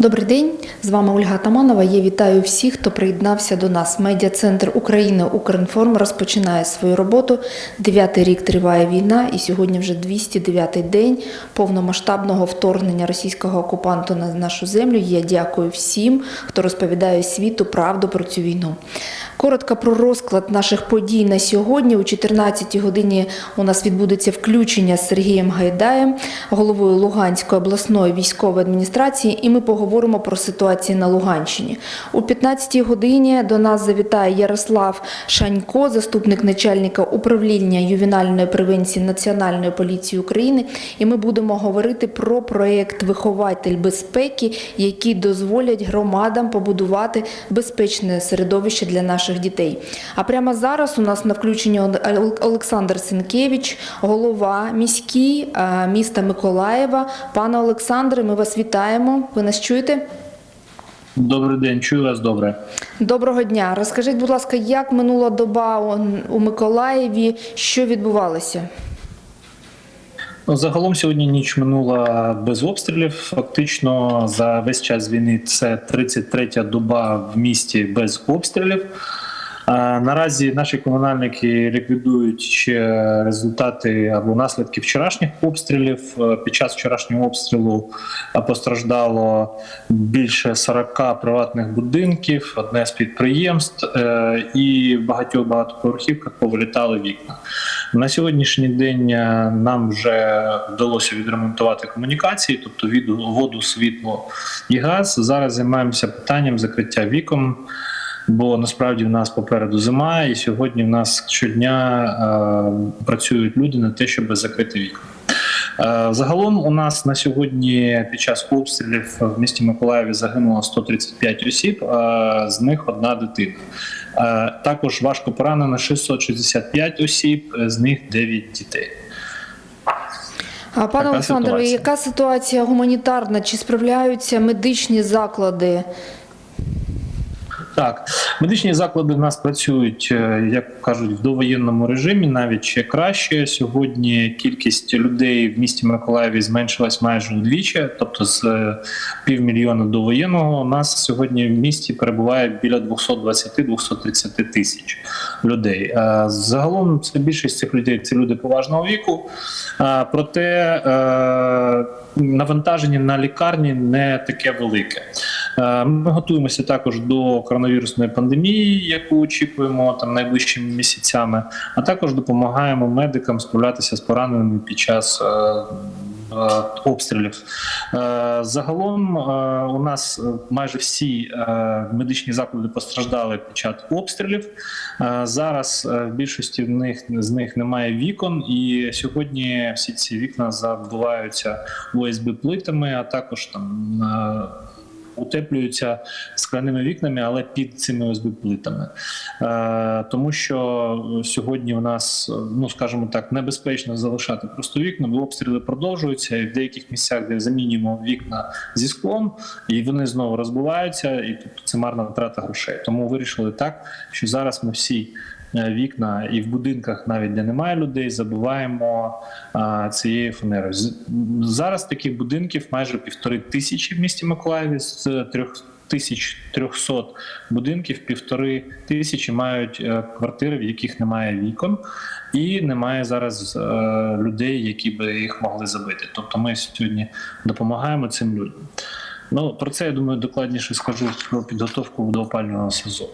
Добрий день, з вами Ольга Таманова. Я вітаю всіх, хто приєднався до нас. Медіа-центр України Укрінформ розпочинає свою роботу. Дев'ятий рік триває війна, і сьогодні вже 209-й день повномасштабного вторгнення російського окупанту на нашу землю. Я дякую всім, хто розповідає світу правду про цю війну. Коротко про розклад наших подій на сьогодні. У 14 годині у нас відбудеться включення з Сергієм Гайдаєм, головою Луганської обласної військової адміністрації, і ми поговоримо про ситуацію на Луганщині. У 15-й годині до нас завітає Ярослав Шанько, заступник начальника управління ювенальної превенції Національної поліції України. І ми будемо говорити про проєкт Вихователь безпеки, який дозволять громадам побудувати безпечне середовище для наших дітей. А прямо зараз у нас на включенні Ол- Олександр Сенкевич, голова міський е, міста Миколаєва. Пане Олександре, ми вас вітаємо. Ви нас чуєте? Добрий день, чую вас добре. Доброго дня. Розкажіть, будь ласка, як минула доба у Миколаєві, що відбувалося? Ну, Загалом сьогодні ніч минула без обстрілів. Фактично за весь час війни це 33-я доба в місті без обстрілів. Наразі наші комунальники ліквідують ще результати або наслідки вчорашніх обстрілів. Е, Під час вчорашнього обстрілу е, постраждало більше 40 приватних будинків, одне з підприємств, е, і багатьох багатоповерхівках повилітали вікна. На сьогоднішній день нам вже вдалося відремонтувати комунікації, тобто воду, світло і газ. Зараз займаємося питанням закриття вікон. Бо насправді в нас попереду зима, і сьогодні в нас щодня е, працюють люди на те, щоб закрити вікна. Е, Загалом у нас на сьогодні під час обстрілів в місті Миколаєві загинуло 135 осіб, е, з них одна дитина. Е, Також важко поранено 665 осіб, з них 9 дітей. А пане Олександре, яка ситуація гуманітарна? Чи справляються медичні заклади? Так, медичні заклади в нас працюють, е, як кажуть, в довоєнному режимі, навіть ще краще. Сьогодні кількість людей в місті Миколаєві зменшилась майже вдвічі, тобто з е, півмільйона до воєнного. У нас сьогодні в місті перебуває біля 220-230 тисяч людей. Е, Загалом це більшість цих людей це люди поважного віку. Проте навантаження на лікарні не таке велике. Е, Ми готуємося також до коронавірусної пандемії, яку очікуємо там найближчими місяцями, а також допомагаємо медикам справлятися з пораненими під час. е, е, Обстрілів загалом у нас майже всі медичні заклади постраждали під час обстрілів. Зараз в більшості в них з них немає вікон, і сьогодні всі ці вікна забиваються ОСБ плитами, а також там утеплюються скляними вікнами, але під цими ОСБ плитами. Е, тому що сьогодні у нас, ну скажімо так, небезпечно залишати просто вікна, бо обстріли продовжуються, і в деяких місцях, де замінюємо вікна зі склом, і вони знову розбиваються, і тобто це марна втрата грошей. Тому вирішили так, що зараз ми всі. Е, Вікна і в будинках, навіть де немає людей, забиваємо а, цією фанерою. Зараз таких будинків майже півтори тисячі в місті Миколаєві з трьох. 1300 будинків, півтори тисячі мають е, квартири, в яких немає вікон, і немає зараз е, людей, які би їх могли забити. Тобто ми сьогодні допомагаємо цим людям. Ну про це я думаю докладніше скажу про підготовку до опалювального сезону.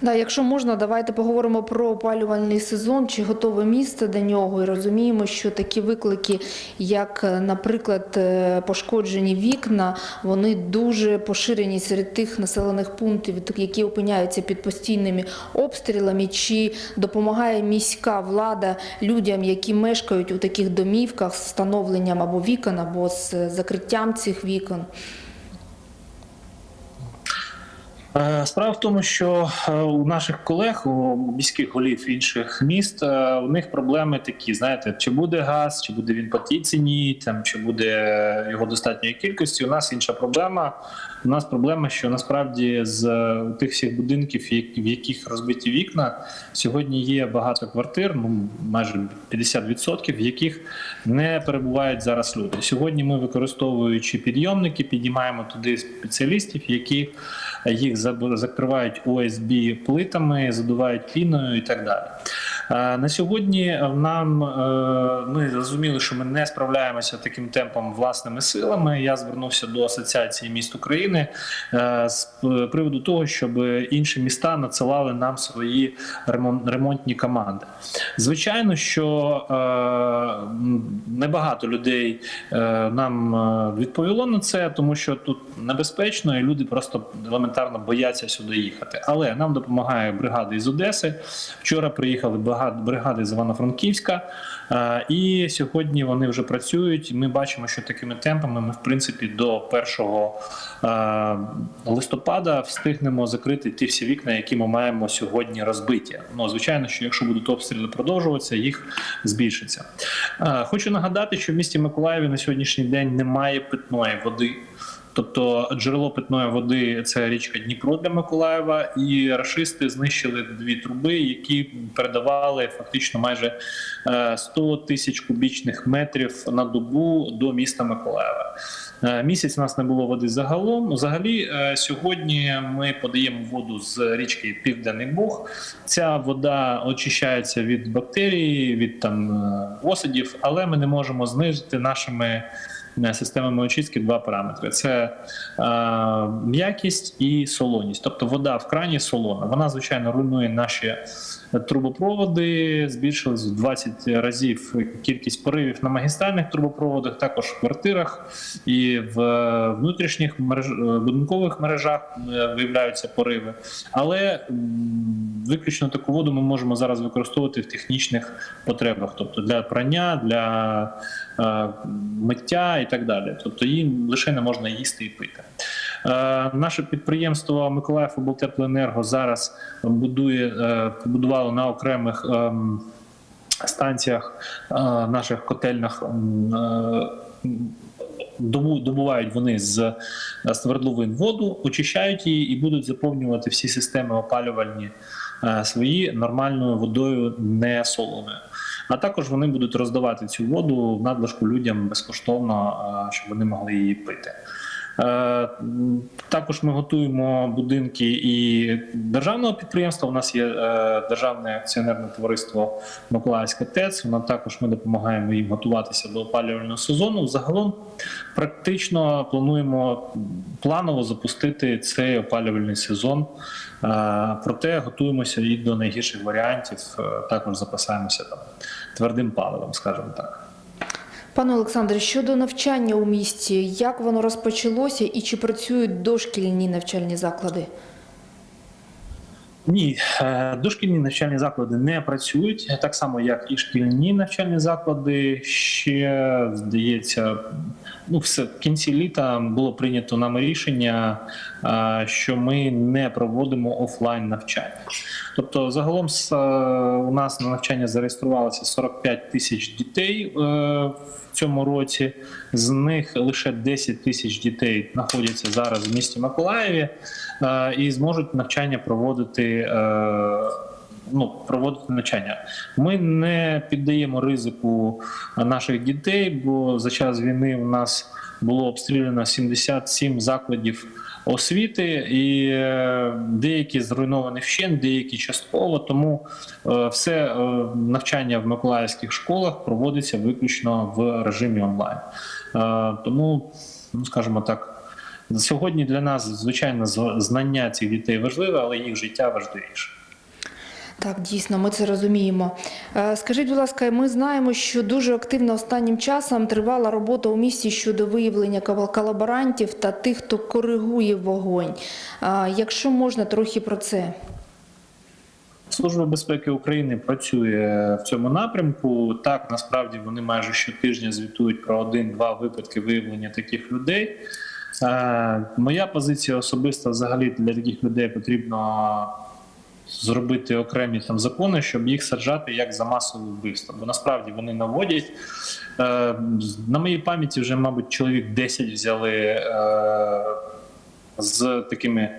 Да, якщо можна, давайте поговоримо про опалювальний сезон, чи готове місце до нього. І розуміємо, що такі виклики, як, е, наприклад, е, пошкоджені вікна, вони дуже поширені серед тих населених пунктів, які опиняються під постійними обстрілами. Чи допомагає міська влада людям, які мешкають у таких домівках з встановленням або вікон, або з закриттям цих вікон? Е, Справа в тому, що е, у наших колег, у міських голів інших міст, е, у них проблеми такі: знаєте, чи буде газ, чи буде він по тій ціні, там чи буде його достатньої кількості. У нас інша проблема. У нас проблема, що насправді з е, тих всіх будинків, в яких розбиті вікна, сьогодні є багато квартир, ну майже 50%, в яких не перебувають зараз люди. Сьогодні ми, використовуючи підйомники, піднімаємо туди спеціалістів, які їх закривають ОСБ плитами, задувають піною і так далі. Е, На сьогодні нам е, ми зрозуміли, що ми не справляємося таким темпом власними силами. Я звернувся до Асоціації міст України е, з приводу того, щоб інші міста надсилали нам свої ремонтні команди. Звичайно, що е, небагато людей е, нам е, відповіло на це, тому що тут небезпечно, і люди просто елементарно бояться сюди їхати. Але нам допомагає бригада із Одеси. Вчора приїхали бригади з Івано-Франківська, е, і сьогодні вони вже працюють. Ми бачимо, що такими темпами ми, в принципі, до 1 е, листопада встигнемо закрити ті всі вікна, які ми маємо сьогодні розбиті. Ну, звичайно, що якщо будуть обстріли продовжуватися, їх збільшиться. Е, Хочу нагадати, що в місті Миколаєві на сьогоднішній день немає питної води. Тобто джерело питної води це річка Дніпро для Миколаєва, і рашисти знищили дві труби, які передавали фактично майже е, 100 тисяч кубічних метрів на добу до міста Миколаєва. Е, Місяць у нас не було води загалом. Взагалі, е, сьогодні ми подаємо воду з річки Південний Буг. Ця вода очищається від бактерій, від там е, осадів, але ми не можемо знизити нашими е, системами очистки два параметри: це е, м'якість і солоність. Тобто вода в крані солона. Вона звичайно руйнує наші трубопроводи, збільшилась в 20 разів кількість поривів на магістральних трубопроводах, також в квартирах і в внутрішніх мереж е, будинкових мережах е, виявляються пориви. Але виключно таку воду ми можемо зараз використовувати в технічних потребах, тобто для прання, для е, миття і так далі. Тобто її лише не можна їсти і пити. Е, Наше підприємство Миколаїв облтеплоенерго зараз будує е, побудувало на окремих ем, станціях е, наших котельних. ем, е, Добувають вони з е, свердловин воду, очищають її і будуть заповнювати всі системи опалювальні е, свої нормальною водою, не солоною. А також вони будуть роздавати цю воду в надлишку людям безкоштовно, е, щоб вони могли її пити. Е, Також ми готуємо будинки і державного підприємства. У нас є е, державне акціонерне товариство Миколаївська ТЕЦ. Вона також ми допомагаємо їм готуватися до опалювального сезону. Загалом практично плануємо планово запустити цей опалювальний сезон. Проте готуємося і до найгірших варіантів. Також запасаємося там твердим паливом, скажімо так. Пане Олександре, щодо навчання у місті, як воно розпочалося і чи працюють дошкільні навчальні заклади? Ні, е, дошкільні навчальні заклади не працюють так само, як і шкільні навчальні заклади. Ще здається, ну все в кінці літа було прийнято нами рішення, е, що ми не проводимо офлайн навчання. Тобто, загалом е, у нас на навчання зареєструвалося 45 тисяч дітей в цьому році. З них лише 10 тисяч дітей знаходяться зараз в місті Миколаєві і зможуть навчання проводити. Е, Ну, проводити навчання. Ми не піддаємо ризику наших дітей, бо за час війни у нас було обстріляно 77 закладів освіти, і е, деякі зруйновані вщент, деякі частково. Тому е, все навчання в миколаївських школах проводиться виключно в режимі онлайн. Тому, ну скажімо так. Сьогодні для нас, звичайно, знання цих дітей важливе, але їх життя важливіше. Так, дійсно, ми це розуміємо. Е, Скажіть, будь ласка, ми знаємо, що дуже активно останнім часом тривала робота у місті щодо виявлення кол- колаборантів та тих, хто коригує вогонь. Якщо можна, трохи про це. Служба безпеки України працює в цьому напрямку. Так, насправді вони майже щотижня звітують про один-два випадки виявлення таких людей. Е, моя позиція особиста взагалі для таких людей потрібно зробити окремі там закони, щоб їх саджати як за масове вбивство. Бо насправді вони наводять. Е, на моїй пам'яті вже, мабуть, чоловік 10 взяли е, з такими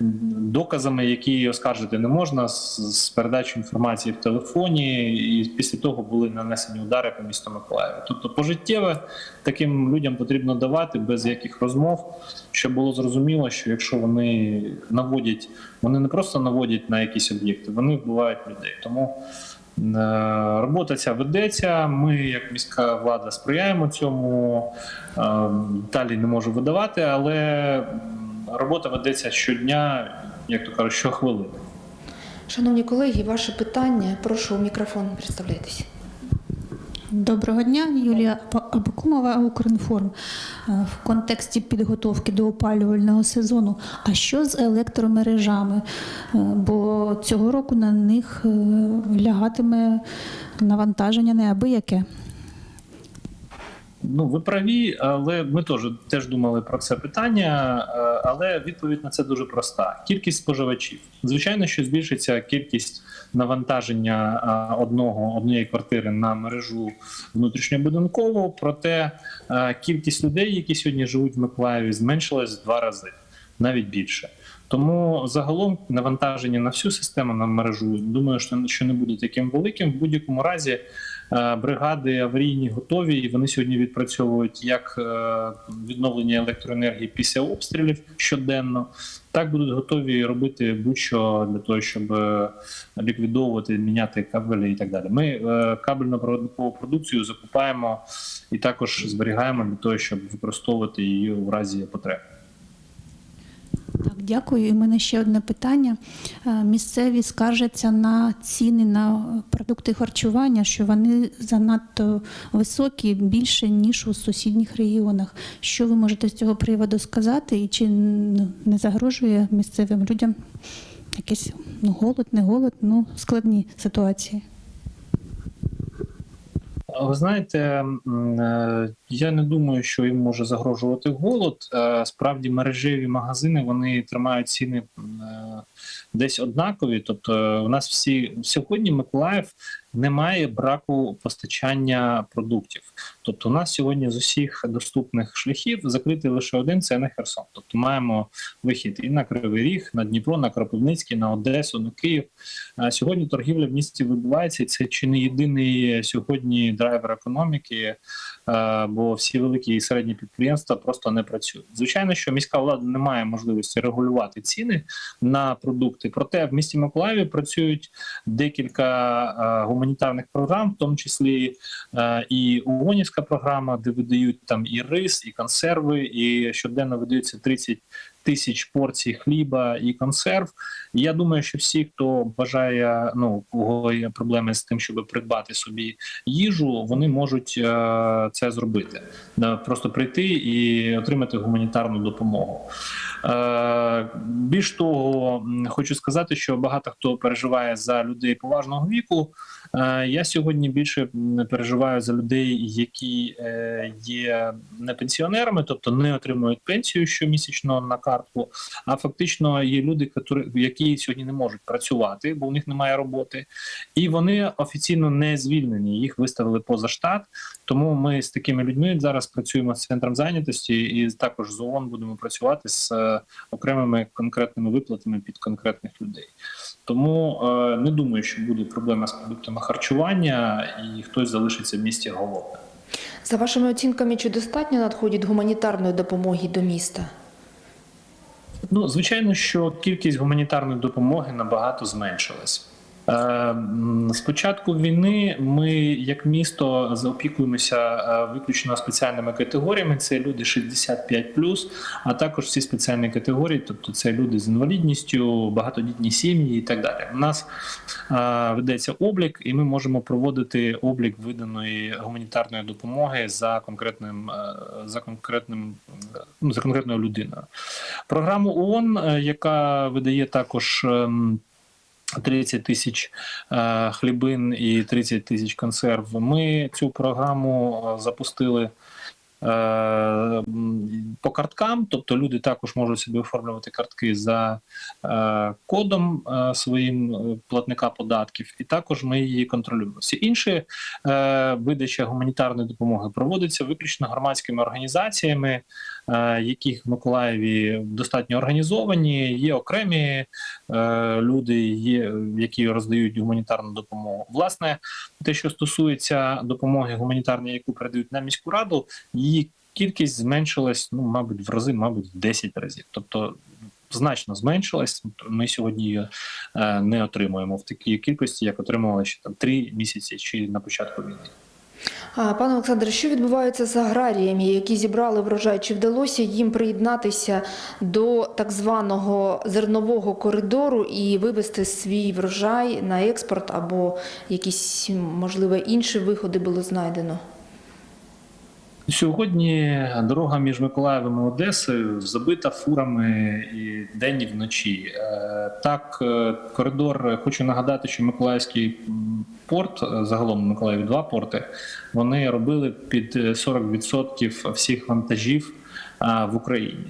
доказами, які оскаржити не можна, з, передачою інформації в телефоні, і після того були нанесені удари по місту Миколаєві. Тобто пожиттєве таким людям потрібно давати без яких розмов, щоб було зрозуміло, що якщо вони наводять, вони не просто наводять на якісь об'єкти, вони вбивають людей. Тому е, робота ця ведеться. Ми, як міська влада, сприяємо цьому. Е, Далі не можу видавати, але робота ведеться щодня, як то кажуть, щохвилини. Шановні колеги, ваше питання. Прошу мікрофон, представляйтесь. Доброго дня, Юлія Абакумова, Укрінформ. Е, В контексті підготовки до опалювального сезону. А що з електромережами? Е, Бо цього року на них е, лягатиме навантаження неабияке. Ну, ви праві, але ми теж, теж думали про це питання, е, але відповідь на це дуже проста: кількість споживачів. Звичайно, що збільшиться кількість навантаження е, одного однієї квартири на мережу внутрішньобудинкову, проте е, кількість людей, які сьогодні живуть в Миколаєві, зменшилась в два рази, навіть більше. Тому загалом навантаження на всю систему на мережу думаю, що не буде таким великим. В будь-якому разі бригади аварійні готові, і вони сьогодні відпрацьовують як е, відновлення електроенергії після обстрілів щоденно, так будуть готові робити будь-що для того, щоб е, ліквідовувати, міняти кабелі і так далі. Ми е, кабельно-проводникову продукцію закупаємо і також зберігаємо для того, щоб використовувати її у разі потреби. Так, дякую. І в мене ще одне питання. Е, Місцеві скаржаться на ціни на продукти харчування, що вони занадто високі, більше ніж у сусідніх регіонах. Що ви можете з цього приводу сказати? І чи ну, не загрожує місцевим людям якийсь ну, голод, не голод, ну складні ситуації? Ви знаєте, е, я не думаю, що їм може загрожувати голод. Е, Справді, мережеві магазини вони тримають ціни е, десь однакові. Тобто, у нас всі сьогодні Миколаїв не має браку постачання продуктів. Тобто, у нас сьогодні з усіх доступних шляхів закритий лише один це на Херсон. Тобто, маємо вихід і на Кривий Ріг, на Дніпро, на Кропивницький, на Одесу, на Київ. Сьогодні торгівля в місті відбувається, це чи не єдиний сьогодні драйвер економіки, е, бо всі великі і середні підприємства просто не працюють. Звичайно, що міська влада не має можливості регулювати ціни на продукти. Проте в місті Миколаєві працюють декілька е, гуманітарних програм, в тому числі е, і ООНівська програма, де видають там і рис, і консерви, і щоденно видаються 30 тисяч порцій хліба і консерв. Я думаю, що всі, хто бажає, ну у кого є проблеми з тим, щоб придбати собі їжу, вони можуть е, це зробити. Просто прийти і отримати гуманітарну допомогу. Е, Більш того, хочу сказати, що багато хто переживає за людей поважного віку. Е, Я сьогодні більше переживаю за людей, які е, є не пенсіонерами, тобто не отримують пенсію щомісячно на картку, а фактично є люди, які сьогодні не можуть працювати, бо у них немає роботи, і вони офіційно не звільнені. Їх виставили поза штат. Тому ми з такими людьми зараз працюємо з центром зайнятості і також з ООН будемо працювати з е, окремими конкретними виплатами під конкретних людей. Тому е, не думаю, що буде проблема з продуктами харчування, і хтось залишиться в місті голодним. За вашими оцінками, чи достатньо надходить гуманітарної допомоги до міста? Ну, звичайно, що кількість гуманітарної допомоги набагато зменшилась. Е, м, З початку війни ми, як місто, заопікуємося е, виключно спеціальними категоріями. Це люди 65+, а також всі спеціальні категорії, тобто це люди з інвалідністю, багатодітні сім'ї і так далі. У нас е, ведеться облік, і ми можемо проводити облік виданої гуманітарної допомоги за конкретним за конкретним ну, за конкретною людиною. Програму ООН, яка видає також. Ем, 30 тисяч е, хлібин і 30 тисяч консерв. Ми цю програму е, запустили по карткам, тобто люди також можуть собі оформлювати картки за е, кодом е, своїм е, платника податків, і також ми її контролюємо. Всі інші е, видача гуманітарної допомоги проводиться виключно громадськими організаціями, е, яких в Миколаєві достатньо організовані. Є окремі е, люди, які роздають гуманітарну допомогу. Власне, те, що стосується допомоги гуманітарної, яку передають на міську раду, її кількість зменшилась, ну, мабуть, в рази, мабуть, в 10 разів. Тобто значно зменшилась. Ми сьогодні її е, не отримуємо в такій кількості, як отримували ще там 3 місяці чи на початку війни. Пане Олександре, що відбувається з аграріями, які зібрали врожай? Чи вдалося їм приєднатися до так званого зернового коридору і вивести свій врожай на експорт або якісь, можливо, інші виходи було знайдено? Сьогодні дорога між Миколаєвом і Одесою забита фурами і день і вночі. Е, Так, е, коридор, хочу нагадати, що Миколаївський порт, е, загалом Миколаїв два порти, вони робили під е, 40% всіх вантажів в Україні.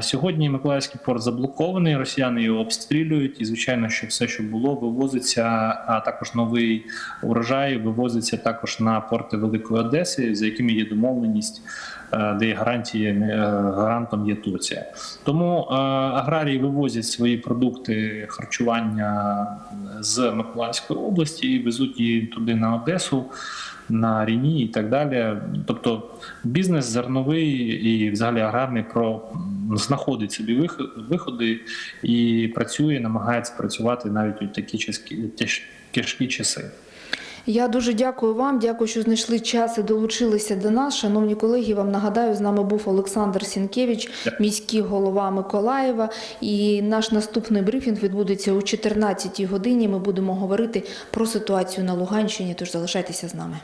Сьогодні Миколаївський порт заблокований, росіяни його обстрілюють, і звичайно, що все, що було, вивозиться, а також новий урожай вивозиться також на порти Великої Одеси, за якими є домовленість, де є гарантії е, гарантом є Турція. Тому е, аграрії вивозять свої продукти харчування з Миколаївської області і везуть її туди на Одесу. На Ріні і так далі. Тобто бізнес зерновий і взагалі аграрний про знаходить собі виходи і працює, намагається працювати навіть у такі тяжкі часи. Я дуже дякую вам. Дякую, що знайшли час і долучилися до нас. Шановні колеги, вам нагадаю, з нами був Олександр Сінкевич, міський голова Миколаєва. І наш наступний брифінг відбудеться о 14 годині. Ми будемо говорити про ситуацію на Луганщині. Тож залишайтеся з нами.